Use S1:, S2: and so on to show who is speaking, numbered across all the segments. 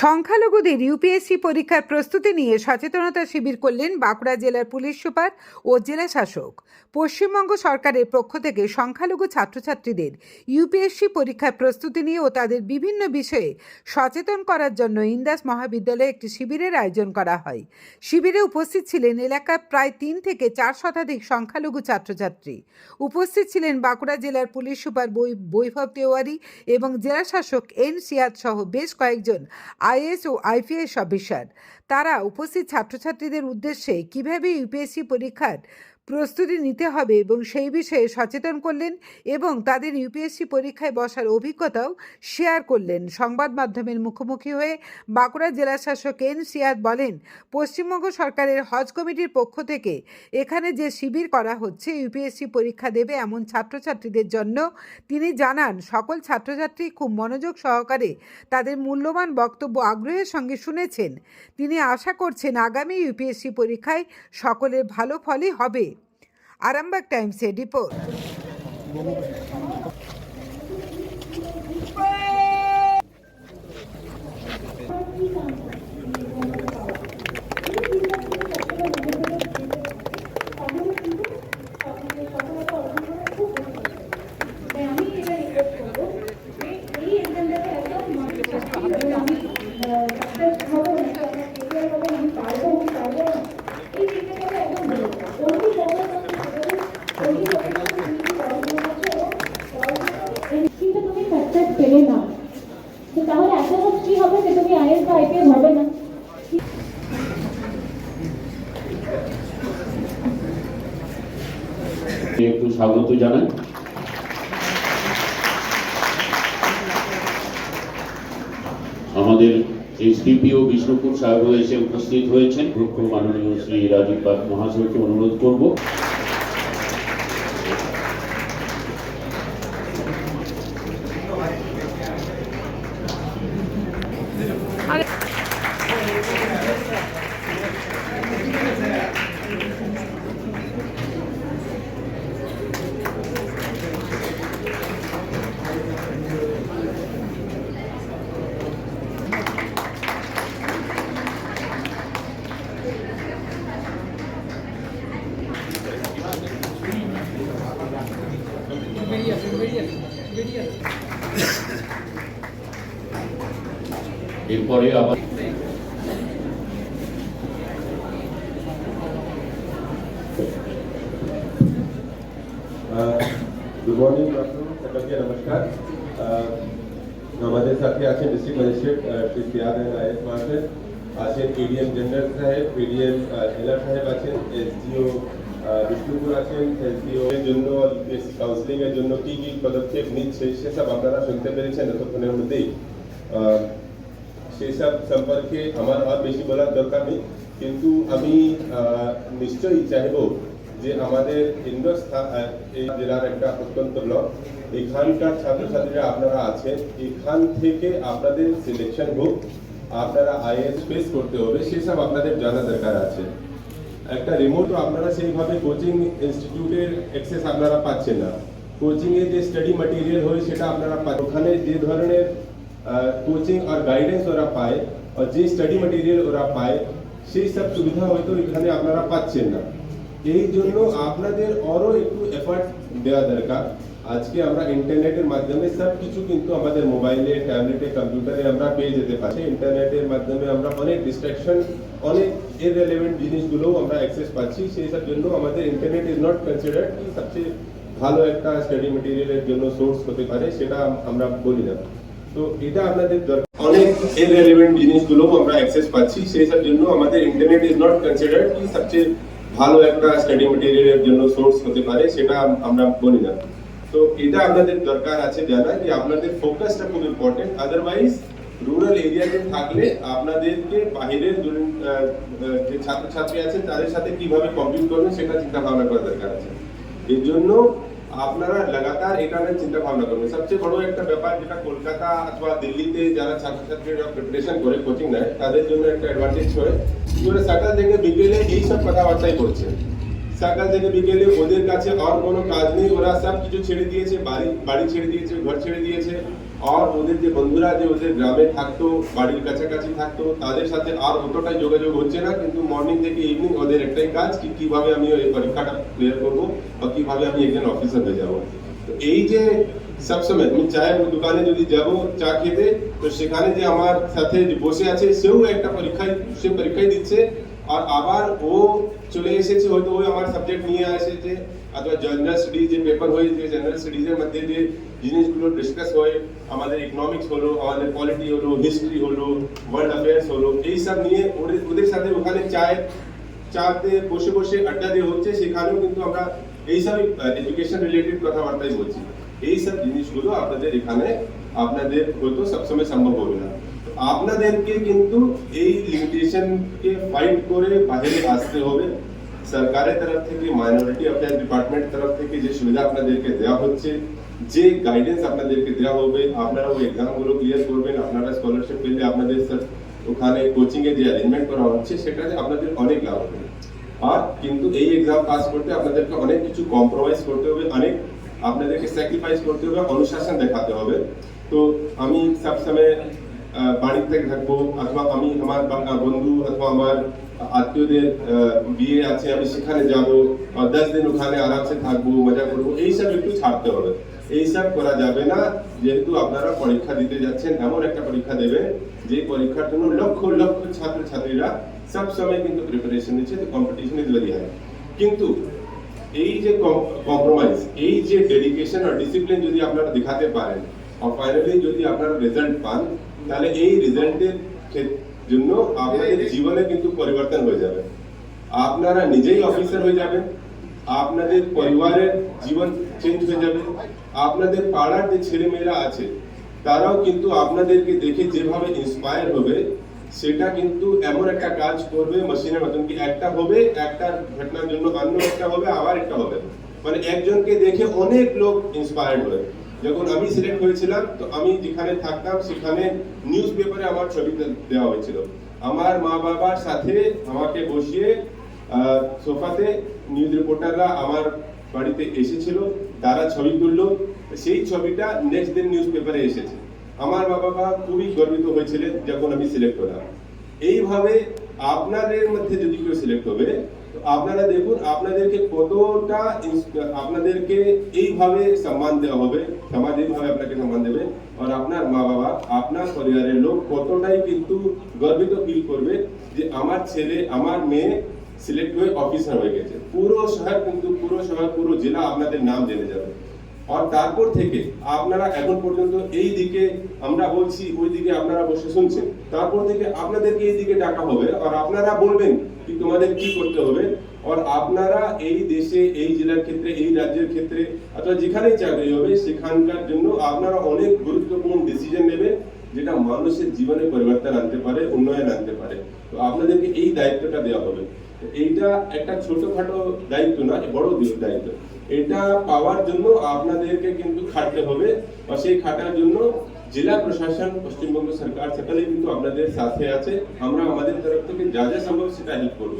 S1: সংখ্যালঘুদের ইউপিএসসি পরীক্ষার প্রস্তুতি নিয়ে সচেতনতা শিবির করলেন বাঁকুড়া জেলার পুলিশ সুপার ও জেলা শাসক। পশ্চিমবঙ্গ সরকারের পক্ষ থেকে সংখ্যালঘু ছাত্রছাত্রীদের ইউপিএসসি পরীক্ষার প্রস্তুতি নিয়ে ও তাদের বিভিন্ন বিষয়ে সচেতন করার জন্য ইন্দাস মহাবিদ্যালয়ে একটি শিবিরের আয়োজন করা হয়। শিবিরে উপস্থিত ছিলেন এলাকার প্রায় তিন থেকে চার শতাধিক সংখ্যালঘু ছাত্রছাত্রী। উপস্থিত ছিলেন বাঁকুড়া জেলার পুলিশ সুপার বৈভব তেওয়ারি এবং জেলা শাসক এন সিয়াদ সহ বেশ কয়েকজন আইএস ও আইপিএস অফিসার। তারা উপস্থিত ছাত্রছাত্রীদের উদ্দেশ্যে কীভাবে ইউপিএসসি পরীক্ষার প্রস্তুতি নিতে হবে এবং সেই বিষয়ে সচেতন করলেন এবং তাদের ইউপিএসসি পরীক্ষায় বসার অভিজ্ঞতাও শেয়ার করলেন। সংবাদ মাধ্যমের মুখোমুখি হয়ে বাঁকুড়া জেলা শাসক এন সিয়াদ বলেন, পশ্চিমবঙ্গ সরকারের হজ কমিটির পক্ষ থেকে এখানে যে শিবির করা হচ্ছে, ইউপিএসসি পরীক্ষা দেবে এমন ছাত্রছাত্রীদের জন্য তিনি জানান, সকল ছাত্রছাত্রী খুব মনোযোগ সহকারে তাদের মূল্যবান বক্তব্য আগ্রহের সঙ্গে শুনেছেন। তিনি আশা করছেন, আগামী ইউপিএসসি পরীক্ষায় সকলের ভালো ফলই হবে।
S2: आरंभक टाइम से रिपोर्ट। হবে যে তুমি আইএস বা আইপিএস হবে না?
S3: একটু স্বাগত জানাই। আমাদের এসডিপিও বিষ্ণুপুর সাহেব এসে উপস্থিত হয়েছেন। মুখ্য মাননীয় শ্রী রাজীব বাগ মহাশয়কে অনুরোধ করব। এরপরে আবার
S4: গুড মর্নিং সকলকে নমস্কার আহ, আমাদের সাথে আছেন district magistrate Shri Siyad IS master আছেন এডিএম জেনারেল সাহেব এডিএম এলার সাহেব আছেন এসডিও বিষ্ণুপুর আছেন জন্য, ইউপিএসসি কাউন্সিলিং এর জন্য কি কি পদক্ষেপ নিচ্ছে, সেসব আপনারা শুনতে পেরেছেন এতক্ষণের মধ্যেই। সেসব সম্পর্কে আমার আর বেশি বলার দরকার নেই, কিন্তু আমি নিশ্চয়ই চাইব যে আমাদের ইন্ডোর এই জেলার একটা অত্যন্ত ব্লক। এখানকার ছাত্রছাত্রীরা আপনারা আছেন, এখান থেকে আপনাদের সিলেকশন হোক, আপনারা আইএস ফেস করতে হবে, সেসব আপনাদের জানা দরকার আছে। একটা রিমোট আপনারা সেইভাবে কোচিং ইনস্টিটিউটের অ্যাক্সেস আপনারা পাচ্ছেন না। কোচিং এ যে স্টাডি ম্যাটেরিয়াল হয় সেটা আপনারা ওখানে যে ধরনের কোচিং আর গাইডেন্স ওরা পায়, আর যে স্টাডি ম্যাটেরিয়াল ওরা পায়, সেই সব সুবিধা হয়তো এখানে আপনারা পাচ্ছেন না। এই জন্য আপনাদের আরও একটু এফার্ট দেওয়া দরকার। আজকে আমরা ইন্টারনেটের মাধ্যমে সব কিছু কিন্তু আমাদের মোবাইলে, ট্যাবলেটে, কম্পিউটারে আমরা পেয়ে যেতে পারি। ইন্টারনেটের মাধ্যমে আমরা অনেক ডিস্ট্রাকশন অনেক ইররেলেভেন্ট জিনিসগুলোও আমরা অ্যাক্সেস পাচ্ছি। সেই সব জন্য আমাদের ইন্টারনেট ইজ নট কনসিডার্ড কি সবচেয়ে ভালো একটা স্টাডি মেটেরিয়ালের জন্য সোর্স হতে পারে সেটা আমরা বলি না। তো এটা আপনাদের দরকার অনেক ইররেলেভেন্ট জিনিসগুলোও আমরা অ্যাক্সেস পাচ্ছি। সেই সব জন্য আমাদের ইন্টারনেট ইজ নট কনসিডার্ড কি সবচেয়ে ভালো একটা স্টাডি মেটেরিয়ালের জন্য সোর্স হতে পারে সেটা আমরা বলি না। তো এটা আপনাদের দরকার আছে জানা যে আপনাদের ফোকাসটা খুব ইম্পর্টেন্ট আদারওয়াইজ রুরাল এরিয়াতে থাকলে আপনাদেরকে আহ, যে ছাত্রছাত্রী আছেন তাদের সাথে কীভাবে কম্পিট করবেন সেটা চিন্তা ভাবনা করা দরকার আছে। এর জন্য আপনারা লাগাতার এটা নিয়ে চিন্তা ভাবনা করবেন। সবচেয়ে বড় একটা ব্যাপার যেটা কলকাতা অথবা দিল্লিতে যারা ছাত্রছাত্রীরা প্রিপারেশন করে কোচিং নেয় তাদের জন্য একটা অ্যাডভান্টেজ হয়। যে ওরা সকাল বিকেলে এই সব কথাবার্তাই করছে। সকাল থেকে বিকেলে ওদের কাছে আর কোনো কাজ নেই। ওরা সব কিছু ছেড়ে দিয়েছে, বাড়ি বাড়ি ছেড়ে দিয়েছে, ঘর ছেড়ে দিয়েছে। আর ওদের যে বন্ধুরা যে ওদের গ্রামে থাকতো, বাড়ির কাছাকাছি থাকতো, তাদের সাথে আর অতটাই যোগাযোগ হচ্ছে না। কিন্তু মর্নিং থেকে ইভিনিং ওদের একটাই কাজ কি, কীভাবে আমি ওই পরীক্ষাটা ক্লিয়ার করব বা কীভাবে আমি একজন অফিসার হয়ে যাব। তো এই যে সবসময় আমি চায়ের দোকানে যদি যাব, চা খেতে, তো সেখানে যে আমার সাথে বসে আছে, সেও একটা পরীক্ষায়, সে পরীক্ষায় দিচ্ছে। আর আবার ও চলে এসেছে, হয়তো ওই আমার সাবজেক্ট নিয়ে এসেছে অথবা জেনারেল স্টাডিজ যে পেপার হয়ে যে জেনারেল স্টাডিজের মধ্যে যে জিনিসগুলো ডিসকাস হয়, আমাদের ইকোনমিক্স হলো, আমাদের পলিটি হলো হিস্ট্রি হলো ওয়ার্ল্ড অ্যাফেয়ার্স হলো, এই সব নিয়ে ওদের ওদের সাথে ওখানে চায়ের চাতে বসে বসে আড্ডা দিয়ে হচ্ছে, সেখানেও কিন্তু আমরা এইসব এডুকেশন রিলেটেড কথাবার্তাই বলছি। এই সব জিনিসগুলো আপনাদের এখানে, আপনাদের হয়তো সবসময় সম্ভব হবে না। আপনাদেরকে কিন্তু এই লিমিটেশনকে ফাইট করে বাইরে আসতে হবে সরকারের তরফ থেকে মাইনরিটি অ্যাফেয়ার্স ডিপার্টমেন্ট তরফ থেকে যে সুবিধা আপনাদেরকে দেওয়া হচ্ছে যে গাইডেন্স আপনাদেরকে দেওয়া হবে আপনারা ওই এক্সামগুলো ক্লিয়ার করবেন আপনারা স্কলারশিপ পেলে আপনাদের স্যার ওখানে কোচিং এ যে অ্যারেঞ্জমেন্ট করা হচ্ছে সেটাতে আপনাদের অনেক লাভ হবে আর কিন্তু এই এক্সাম পাস করতে আপনাদেরকে অনেক কিছু কম্প্রোমাইজ করতে হবে অনেক আপনাদেরকে স্যাক্রিফাইস করতে হবে অনুশাসন দেখাতে হবে তো আমি সবসময় আহ, বাড়ির থেকে থাকব, অথবা আমি আমার বন্ধু অথবা আমার আত্মীয়দের বিয়ে আছে, আমি সেখানে যাব দশ দিন ওখানে আরামসে থাকব, মজা করব এইসব একটু ছাড়তে হবে। এইসব করা যাবে না, যেহেতু আপনারা পরীক্ষা দিতে যাচ্ছেন, এমন একটা পরীক্ষা দেবেন, যে পরীক্ষার জন্য লক্ষ লক্ষ ছাত্র ছাত্রীরা সব সময় কিন্তু প্রিপারেশন নিচ্ছে, তো কম্পিটিশন ইজ ভেরি হাই কিন্তু এই যে কম্প্রোমাইজ এই যে ডেডিকেশন আর ডিসিপ্লিন যদি আপনারা দেখাতে পারেন আর ফাইনালি যদি আপনারা রেজাল্ট পান তাহলে এই রেজাল্টের জন্য আপনাদের জীবনে কিন্তু পরিবর্তন হয়ে যাবে। আপনারা নিজেই অফিসার হয়ে যাবেন, আপনাদের পরিবারের জীবন চেঞ্জ হয়ে যাবে, আপনাদের পাড়ার যে ছেলেমেয়েরা আছে, তারাও কিন্তু আপনাদেরকে দেখে যেভাবে ইন্সপায়ার হবে, সেটা কিন্তু এমন একটা কাজ করবে মেশিনের মতন কি একটা হবে, একটা ঘটনার জন্য অন্য একটা হবে, আবার একটা হবে। মানে একজনকে দেখে অনেক লোক ইন্সপায়ার্ড হয় যখন আমি সিলেক্ট হয়েছিলাম, তো আমি যেখানে থাকতাম, সেখানে নিউজ পেপারে আমার ছবি দেওয়া হয়েছিল। আমার মা বাবার সাথে আমাকে বসিয়ে সোফাতে নিউজ রিপোর্টাররা আমার বাড়িতে এসেছিল, তারা ছবি তুললো। সেই ছবিটা নেক্সট দিন নিউজ পেপারে এসেছে। আমার মা বাবা খুবই গর্বিত হয়েছিলেন যখন আমি সিলেক্ট হলাম। এইভাবে আপনাদের মধ্যে যদি কেউ সিলেক্ট হবে আপনারা দেখুন, আপনাদেরকে কতটা আপনাদেরকে এইভাবে সম্মান দেওয়া হবে, সমাজ এইভাবে আপনাকে সম্মান দেবে। আর আপনার মা বাবা, আপনার পরিবারের লোক কতটাই কিন্তু গর্বিত ফিল করবে যে আমার ছেলে, আমার মেয়ে সিলেক্ট হয়ে অফিসার হয়ে গেছে। পুরো শহর কিন্তু, পুরো শহর, পুরো জেলা আপনাদের নাম জেনে যাবে। আর তারপর থেকে আপনারা এখন পর্যন্ত এই দিকে আমরা বলছি, ওই দিকে আপনারা বসে শুনছেন। তারপর থেকে আপনাদেরকে এই দিকে ডাকা হবে। আর আপনারা বলবেন তোমাদের কি করতে হবে? আর আপনারা এই দেশে, এই জেলার ক্ষেত্রে, এই রাজ্যের ক্ষেত্রে অথবা যেখানেই চাকরি হবে, সেখানকার জন্য আপনারা অনেক গুরুত্বপূর্ণ ডিসিশন নেবেন যেটা মানুষের জীবনে পরিবর্তন আনতে পারে, উন্নয়ন আনতে পারে। তো আপনাদেরকে এই দায়িত্বটা দেওয়া হবে। এইটা একটা ছোটখাটো দায়িত্ব না, বড় দায়িত্ব। এটা পাওয়ার জন্য আপনাদেরকে কিন্তু খাটতে হবে, বা সেই খাটার জন্য জেলা প্রশাসন, পশ্চিমবঙ্গ সরকার সকলে কিন্তু আপনাদের সাথে আছে। আমরা আমাদের তরফ থেকে যা যা সম্ভব সেটা হেল্প করব।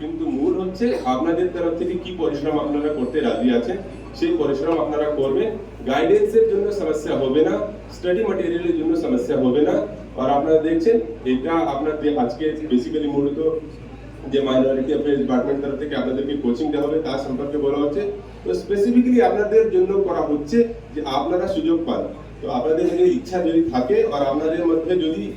S4: কিন্তু মূল হচ্ছে আপনাদের তরফ থেকে কি পরিশ্রম আপনারা করতে রাজি আছেন, সেই পরিশ্রম আপনারা করবেন। গাইডেন্সের জন্য সমস্যা হবে না স্টাডি ম্যাটেরিয়ালের জন্য সমস্যা হবে না। আর আপনারা দেখছেন, এটা আপনার আজকে বেসিক্যালি মূলত যে মাইনরিটি অ্যাফেয়ার্স ডিপার্টমেন্ট তরফ থেকে আপনাদেরকে কোচিং দেওয়া হবে তার সম্পর্কে বলা হচ্ছে। তো স্পেসিফিক্যালি আপনাদের জন্য করা হচ্ছে যে আপনারা সুযোগ পান। তো আপনাদের যদি ইচ্ছা যদি থাকে আর আপনাদের মধ্যে যদি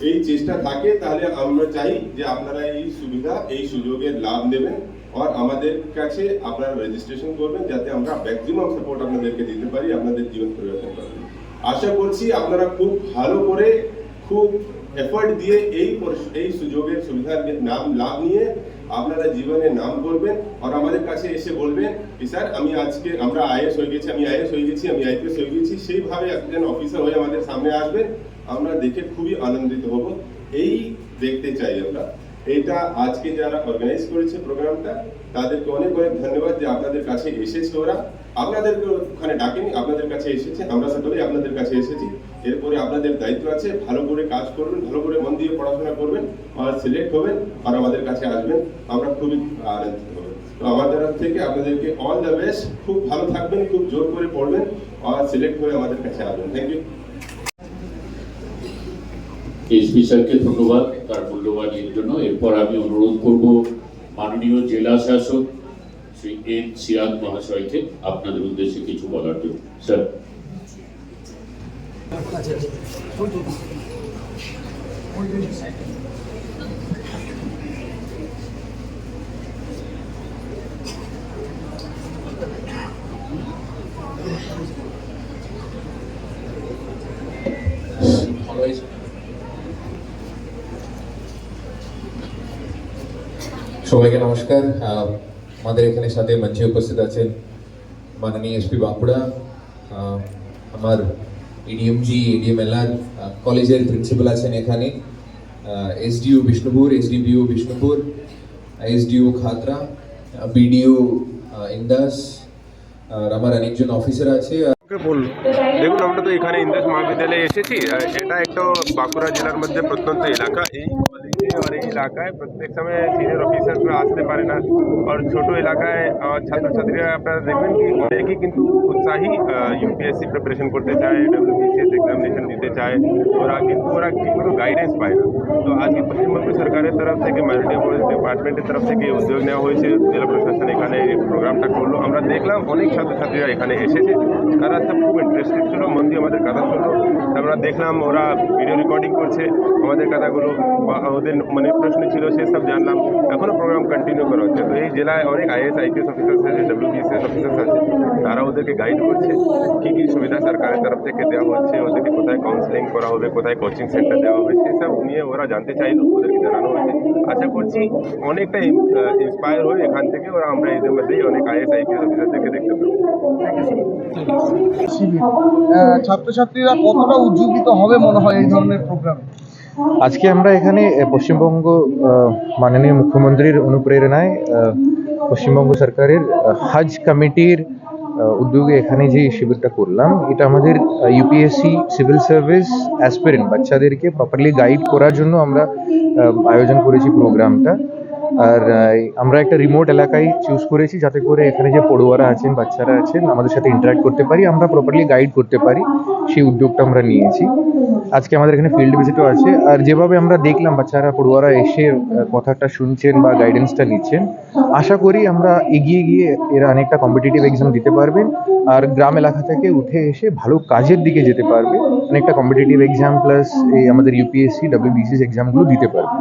S4: এই চেষ্টা থাকে, তাহলে আমরা চাই যে আপনারা এই সুবিধা, এই সুযোগের লাভ নেবেন আর আমাদের কাছে আপনারা রেজিস্ট্রেশন করবেন যাতে আমরা ম্যাক্সিমাম সাপোর্ট আপনাদেরকে দিতে পারি, আপনাদের জীবন পরিবর্তন করতে আশা করছি আপনারা খুব ভালো করে, খুব এফর্ট দিয়ে এই পরিস- এই সুযোগের সুবিধার নাম লাভ নিয়ে আপনারা জীবনে নাম করবেন আর আমাদের কাছে এসে বলবেন স্যার, আমি আজকে, আমরা আইএস হয়ে গেছি, আমি আইএস হয়ে গেছি, আমি আইপিএস হয়ে গেছি। সেইভাবে একজন অফিসার হয়ে আমাদের সামনে আসবেন। আমরা দেখে খুবই আনন্দিত হব। এই দেখতে চাই আমরা। এটা আজকে যারা অর্গানাইজ করেছে প্রোগ্রামটা তাদেরকে অনেক অনেক ধন্যবাদ যে আপনাদের কাছে এসেছে ওরা। আপনাদেরকে ওখানে ডাকেনি, আপনাদের কাছে এসেছে, আমরা সকলেই আপনাদের কাছে এসেছি। এরপরে আপনাদের দায়িত্ব আছে, ভালো করে কাজ করবেন, ভালো করে মন দিয়ে পড়াশোনা করবেন, আর সিলেক্ট হবেন, আর আমাদের কাছে আসবেন, আমরা খুবই আনন্দিত হব। তো থেকে আপনাদেরকে অল দ্য বেস্ট খুব ভালো থাকবেন, খুব জোর করে পড়বেন, আর সিলেক্ট হয়ে আমাদের কাছে আসবেন। থ্যাংক ইউ
S3: এসপি স্যারকে ধন্যবাদ, তার মূল্যবান এর জন্য। এরপর আমি অনুরোধ করব মাননীয় জেলা শাসক শ্রী এন সিরাজ মহাশয়কে, আপনাদের উদ্দেশ্যে কিছু বলার জন্য। স্যার।
S5: সবাইকে নমস্কার। আহ, আমাদের এখানে সাথে মঞ্চে উপস্থিত আছেন মাননীয় এসপি বাঁকুড়া। আহ, আমার এডিএমজি এডিএম এলআর কলেজের প্রিন্সিপাল আছেন এখানে। SDO Bishnupur SDPO Bishnupur SDO Khatra BDO Indas আমার অনেকজন অফিসার আছে
S4: বলল দেখুন, আমরা তো এখানে ইন্দাস মহাবিদ্যালয়ে এসেছি। এটা একটা বাঁকুড়া জেলার মধ্যে প্রত্যন্ত এলাকা। এই আর এই এলাকায় প্রত্যেক সময় সিনিয়র অফিসাররা আসতে পারে না আর ছোট এলাকায় আহ, ছাত্রছাত্রীরা আপনারা দেখবেন কি অনেকেই কিন্তু উৎসাহী ইউপিএসসি প্রিপারেশন করতে চায় ডব্লিউবিসিএস এক্সামিনেশন দিতে চায় ওরা কিন্তু ওরা ঠিক মতো গাইডেন্স পায় না তো আজকে পশ্চিমবঙ্গ সরকারের তরফ থেকে মাইনরিটি ডিপার্টমেন্টের তরফ থেকে উদ্যোগ নেওয়া হয়েছে জেলা প্রশাসন এখানে প্রোগ্রামটা করল আমরা দেখলাম অনেক ছাত্রছাত্রীরা এখানে এসেছে তারা সব খুব ইন্টারেস্টেড ছিল মন আমাদের কথা শুনলো আমরা দেখলাম ওরা ভিডিও রেকর্ডিং করছে আমাদের কথাগুলো বা ওদের মানে প্রশ্ন ছিল সেসব জানলাম। এখনও প্রোগ্রাম কন্টিনিউ করা। হচ্ছে তো এই জেলায় অনেক আইএস আইপিএস অফিসার্স আছে ডব্লিউবিএসএস অফিসার্স আছে, তারা ওদেরকে গাইড করছে, কী কী সুবিধা সরকারের তরফ থেকে দেওয়া হচ্ছে, ওদেরকে কোথায় কাউন্সেলিং করা হবে, কোথায় কোচিং সেন্টার দেওয়া হবে সেসব নিয়ে ওরা জানতে চাইল, ওদেরকে জানানো হয়েছে। আশা করছি অনেকটা ইন্সপায়ার হয়ে এখান থেকে ওরা আমরা এদের মধ্যেই অনেক আইএস আইপিএস অফিসারদেরকে দেখতে পাবো।
S6: ছাত্রছাত্রীরা কতটা উজ্জীবিত হবে মনে হয় এই ধরনের প্রোগ্রাম
S7: আজকে আমরা এখানে পশ্চিমবঙ্গ মাননীয় মুখ্যমন্ত্রীর অনুপ্রেরণায় পশ্চিমবঙ্গ সরকারের হজ কমিটির উদ্যোগে এখানে যে শিবিরটা করলাম, এটা আমাদের ইউপিএসসি সিভিল সার্ভিস অ্যাসপিরেন্ট বাচ্চাদেরকে প্রপারলি গাইড করার জন্য আমরা আয়োজন করেছি প্রোগ্রামটা আর আমরা একটা রিমোট এলাকায় চুজ করেছি যাতে করে এখানে যে পড়ুয়ারা আছেন, বাচ্চারা আছেন, আমাদের সাথে ইন্টারাক্ট করতে পারি, আমরা প্রপারলি গাইড করতে পারি সেই উদ্যোগটা আমরা নিয়েছি। আজকে আমাদের এখানে ফিল্ড ভিজিটও আছে। আর যেভাবে আমরা দেখলাম বাচ্চারা, পড়ুয়ারা এসে কথাটা শুনছেন বা গাইডেন্সটা নিচ্ছেন, আশা করি আমরা এগিয়ে গিয়ে এরা অনেকটা কম্পিটিটিভ এক্সাম দিতে পারবেন আর গ্রাম এলাকা থেকে উঠে এসে ভালো কাজের দিকে যেতে পারবে। অনেকটা কম্পিটিটিভ এক্সাম প্লাস এই আমাদের ইউপিএসসি ডাব্লিউবিসিএস এক্সামগুলো দিতে পারবে।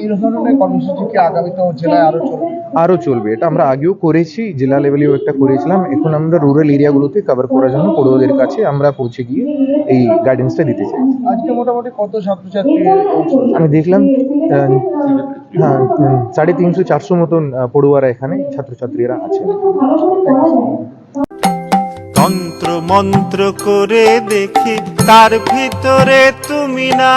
S6: এই ধরনের কর্মসূচি কি আগামীতেও জেলায় আরও চলবে?
S7: আরও চলবে। এটা আমরা আগেও করেছি জেলা লেভেলেও একটা করেছিলাম। এখন আমরা রুরাল এরিয়াগুলোতে কভার করার জন্য পড়ুয়াদের কাছে আমরা পৌঁছে গিয়ে এই গাইডেন্সটা দিতে চাই।
S6: আজকে মোটামুটি কত ছাত্রছাত্রী
S7: আমি দেখলাম হ্যাঁ সাড়ে তিনশো চারশো মতন পড়ুয়ারা এখানে ছাত্রছাত্রীরা আছেন
S8: তন্ত্র মন্ত্র করে দেখি তার ভিতরে তুমি না।